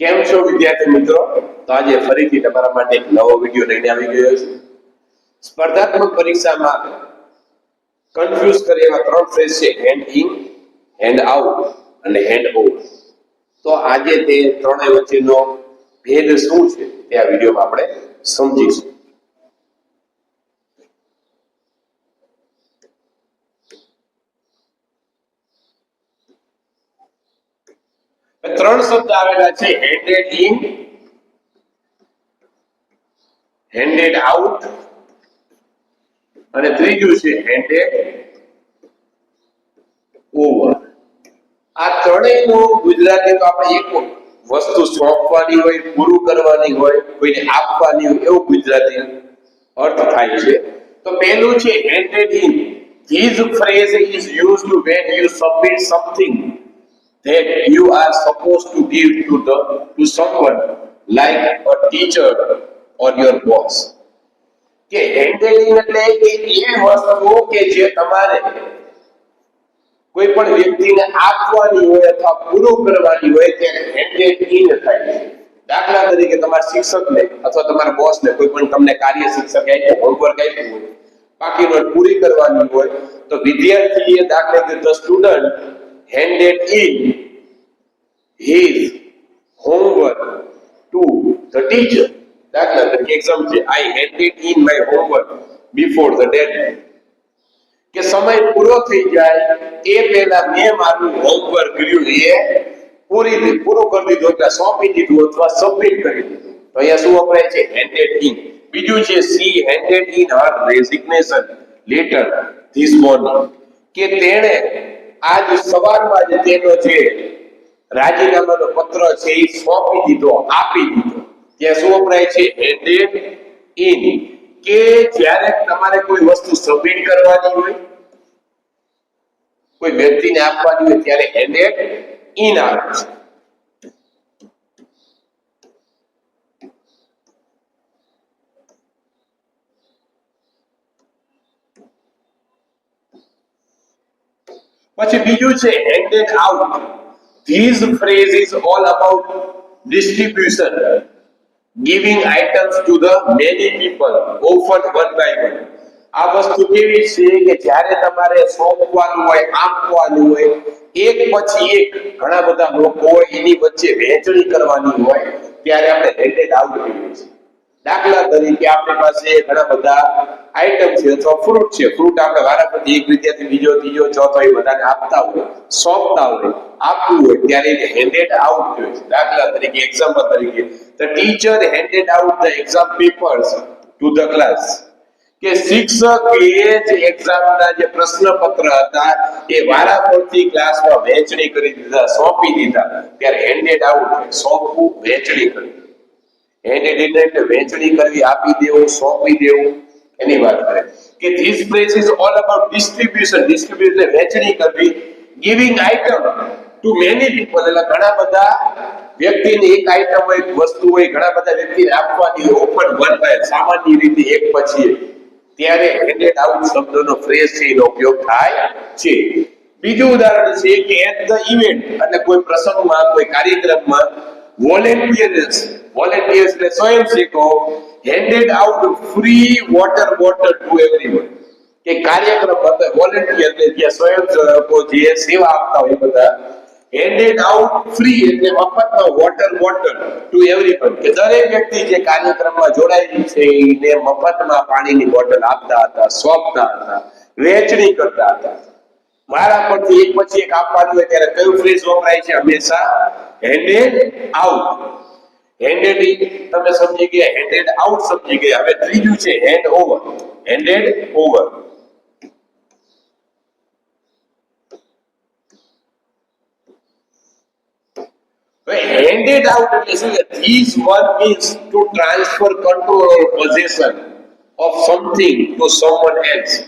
કેમ છો વિદ્યાર્થી મિત્રો? તો આજે ફરીથી તમારા માટે એક નવો વીડિયો લઈને આવી ગયો છું. સ્પર્ધાત્મક પરીક્ષામાં કન્ફ્યુઝ કરે એવા ત્રણ ફ્રેઝ છે હેન્ડ ઇન હેન્ડ આઉટ અને હેન્ડ ઓવર તો આજે તે ત્રણેય વચ્ચેનો ભેદ શું છે તે આ વિડીયોમાં આપણે સમજીશું. ત્રણ શબ્દ આવેલા છે, હેન્ડેડ ઇન, હેન્ડેડ આઉટ, અને ત્રીજું છે, હેન્ડેડ ઓવર. આ ત્રણેયનું ગુજરાતી તો આપણે એક વસ્તુ સોંપવાની હોય, પૂરું કરવાની હોય, કોઈને આપવાની હોય, એવું ગુજરાતી અર્થ થાય છે. તો પહેલું છે, handed in. These phrase is used when you submit something. That you are supposed to give to the, to someone, like a teacher or your boss. કે હેન્ડલિંગ એટલે કે એ વસ્તુ કે જે તમારે કોઈ પણ વ્યક્તિને આપવાની હોય અથવા પૂરું કરવાની હોય ત્યારે હેન્ડેડ ઇન થાય. છે દાખલા તરીકે તમારા શિક્ષકને અથવા તમારા બોસને કોઈ પણ તમને કાર્ય શિક્ષક આપ્યું હોમવર્ક આપ્યું હોય બાકી નોટ પૂરી કરવાની હોય, તો વિદ્યાર્થીએ દાખલા તરીકે the student handed in his homework to the teacher. દાખલા તરીકે એક્ઝામ છે I handed in my homework before the deadline. કે સમય પૂરો થઈ જાય એ પહેલા મેં મારું હોમવર્ક કર્યું એ પૂરી પૂરું કરી દીધું એટલે સોંપી દીધું અથવા સબમિટ કરી દીધું તો અહીંયા શું વપરાય છે handed in બીજું છે she handed in her resignation letter this morning કે તેણે આજ સવારમાં જ તેનો જે રાજીનામાનો પત્ર છે એ સોંપી દીધો, આપી દીધો. ત્યાં શું વપરાય છે? Handed in કે જ્યારે તમારે કોઈ વસ્તુ સબમિટ કરવાની હોય, કોઈ વ્યક્તિને આપવાની હોય, ત્યારે એને ઇન આવે છે. પછી બીજું છે handed out these phrase is all about distribution giving items to the many people often one by one આ વસ્તુ કેવી છે કે જ્યારે તમારે સોંપવાનું હોય આપવાનું હોય એક પછી એક ઘણા બધા લોકો હોય એની વચ્ચે વહેંચણી કરવાની હોય ત્યારે આપણે handed out કહીએ છીએ દાખલા તરીકે આપણી પાસે ઘણા બધા આઈટમ છે અથવા ફ્રૂટ છે. ફ્રૂટ આપણે વારાફરતી એક વિદ્યાર્થી બીજો, ત્રીજો, ચોથો એ બધાને આપતા હોય, સોંપતા હોય, આપવું હોય, ત્યારે એને હેન્ડેડ આઉટ જોઈએ છે. દાખલા તરીકે એક્ઝામ્પલ તરીકે the teacher handed out the exam papers to the class કે શિક્ષકે જે એક્ઝામના જે પ્રશ્નપત્ર હતા, એ વારાફરતી ક્લાસમાં વહેંચણી કરી દીધા, સોંપી દીધા. ત્યારે હેન્ડેડ આઉટ સોંપવું, વહેંચણી કરી. હેન્ડેડ ઇન એટલે વેચણી કરવી, આપી દેવું, સોંપી દેવું, એની વાત કરે. કે this place is all about distribution distribution એટલે વેચણી કરવી. Giving item to many people એટલે ઘણા બધા વ્યક્તિને એક આઇટમ હોય વસ્તુ હોય, ઘણા બધા વ્યક્તિને આપવાની ઓપન વન બાય સામાન્ય રીતે એક પછી ત્યારે હેન્ડેડ આઉટ શબ્દનો ફ્રેઝ છે, એનો ઉપયોગ થાય છે. બીજું ઉદાહરણ છે કે એટ ધ ઇવેન્ટ એટલે કોઈ પ્રસંગમાં, કોઈ કાર્યક્રમમાં વોલેન્ટિયર્સ વોલેન્ટિયર્સ એટલે સ્વયંસેવકો handed out free water bottle to everyone. કે કાર્યક્રમ હતો વોલેન્ટિયર એટલે જે સ્વયંસેવકો જે સેવા આપતા હોય બધા હેન્ડેડ આઉટ ફ્રી એટલે મફતમાં વોટર બોટલ ટુ એવરીવન કે દરેક વ્યક્તિ જે કાર્યક્રમમાં જોડાયેલી છે, એને મફતમાં પાણીની બોટલ આપતા હતા, સોંપતા હતા વહેંચણી કરતા હતા. મારા પરથી એક પછી એક આપવાનું હોય ત્યારે કયું ફ્રેઝ વપરાય છે હંમેશા? હેન્ડેડ આઉટ હેન્ડેડ તમે સમજી ગયા હેન્ડેડ આઉટ સમજી ગયા. હવે ત્રીજું છે hand over handed over handed out એટલે શું કે this one means to transfer control or possession of something to someone else.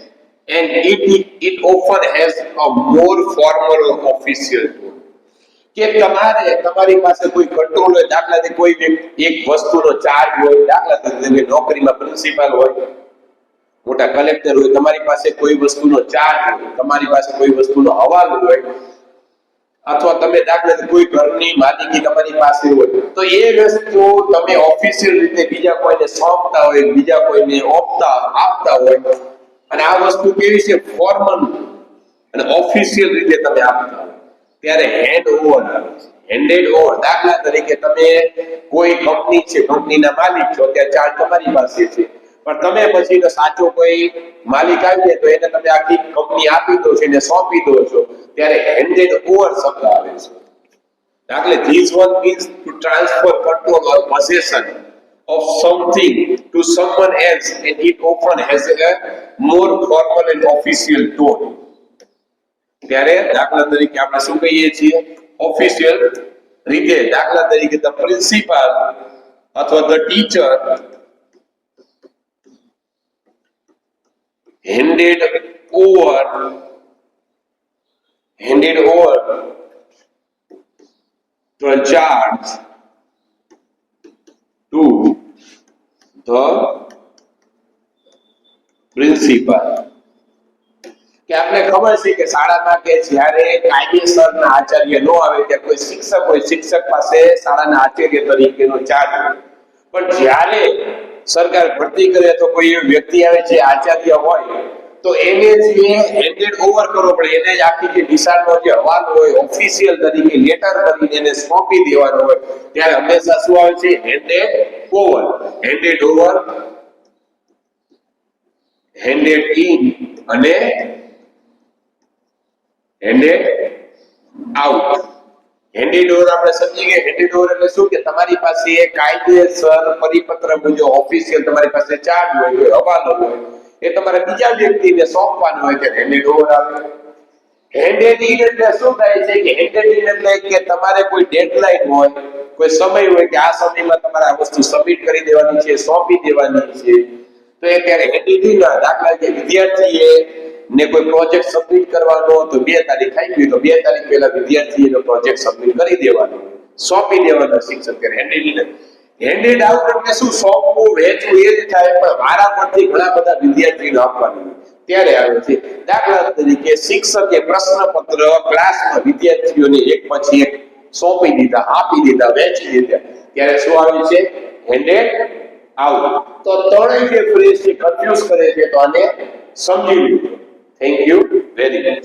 And it it often has a more formal official કે તમારે, તમારી પાસે કોઈ કંટ્રોલ હોય દાખલા તરીકે કોઈ એક વસ્તુનો ચાર્જ હોય દાખલા તરીકે નોકરીમાં પ્રિન્સિપાલ હોય, મોટા કલેક્ટર હોય, તમારી પાસે કોઈ વસ્તુનો ચાર્જ હોય, તમારી પાસે કોઈ વસ્તુનો હવાલો હોય, અથવા તમે દાખલા તરીકે કોઈ ઘરની માલિકી તમારી પાસે હોય, તો એ વસ્તુ તમે ઓફિશિયલ રીતે બીજા કોઈને સોંપતા હોય, બીજા કોઈને આપતા આપતા હોય અને આ વસ્તુ કેવી છે? ફોર્મલ અને ઓફિશિયલ રીતે તમે આપતા ત્યારે હેન્ડ ઓવર આવે છે. હેન્ડેડ ઓવર દાખલા તરીકે તમે કોઈ કંપની છે કંપનીના માલિક છો, ત્યાં ચાર્જ તમારી પાસે છે. પણ તમે પછી સાચો કોઈ માલિક આવી જાય તો એને તમે આખી કંપની આપી દો છો, એને સોંપી દો છો. ત્યારે હેન્ડેડ ઓવર શબ્દ આવે છે. દાખલે this one means to transfer control or possession of something to someone else and it often has a more formal and official tone ત્યારે દાખલા તરીકે આપણે શું કહીએ છીએ ઓફિશિયલ રીતે દાખલા તરીકે ધ પ્રિન્સિપાલ અથવા the teacher handed over handed over the charge to the principal. કે આપણે ખબર છે કે શાળામાં કે જ્યારે કાયદેસરના આચાર્ય નો આવે ત્યાં કોઈ શિક્ષક હોય, શિક્ષક પાસે શાળાના આચાર્ય તરીકેનો ચાર્જ પણ જ્યારે સરકાર ભરતી કરે તો કોઈ વ્યક્તિ આવે છે આચાર્ય હોય તો એને જે હેન્ડેડ ઓવર કરવો પડે. એને જ આખી જે નિશાળનો જે હવાલ હોય ઓફિશિયલ તરીકે લેટર કરીને એને સોંપી દેવાનો હોય, ત્યારે હંમેશા શું આવે છે? Handed over handed over handed in અને હેન્ડેડ આઉટ હેન્ડેડ ઓવર આપણે સમજી ગયા. હેન્ડેડ ઓવર એટલે શું? કે તમારી પાસે કાયદેસર પરિપત્ર મુજબ ઓફિશિયલ તમારી પાસે ચાર્જ હોય હવાલો હોય. એ તમારે બીજા વ્યક્તિને સોંપવાનો હોય છે હેન્ડેડ ઓવર આવે. હેન્ડેડ ઇન એટલે શું થાય છે કે હેન્ડેડ ઇન એટલે કે તમારે કોઈ ડેડલાઈન હોય, કોઈ સમય હોય કે આ સમયમાં તમારે આ વસ્તુ સબમિટ કરી દેવાની છે, સોંપી દેવાની છે, તો એ ત્યારે હેન્ડેડ ઇન દાખલા કે વિદ્યાર્થીએ ને કોઈ પ્રોજેક્ટ સબમિટ કરવાનો તો બે તારીખ થઈ ગઈ, તો બે તારીખ પહેલા વિદ્યાર્થીએ પ્રોજેક્ટ સબમિટ કરી દેવાનો. સોંપી દેવાનો શિક્ષક હેન્ડેડ ઇન હેન્ડેડ આઉટ એટલે શું? સોંપવું વહેંચવું એ જ થાય, પણ મારા પરથી ઘણા બધા વિદ્યાર્થીને આપવાનું ત્યારે આવે છે. દાખલા તરીકે શિક્ષકે પ્રશ્નપત્ર ક્લાસમાં વિદ્યાર્થીઓને એક પછી એક સોંપી દીધા, આપી દીધા વહેંચી દીધા. ત્યારે શું આવ્યું છે? હેન્ડેડ આઉટ તો ત્રણેય જે ફ્રેઝ છે કન્ફ્યુઝ કરે છે, તો આને સમજી લીધું. Thank you very much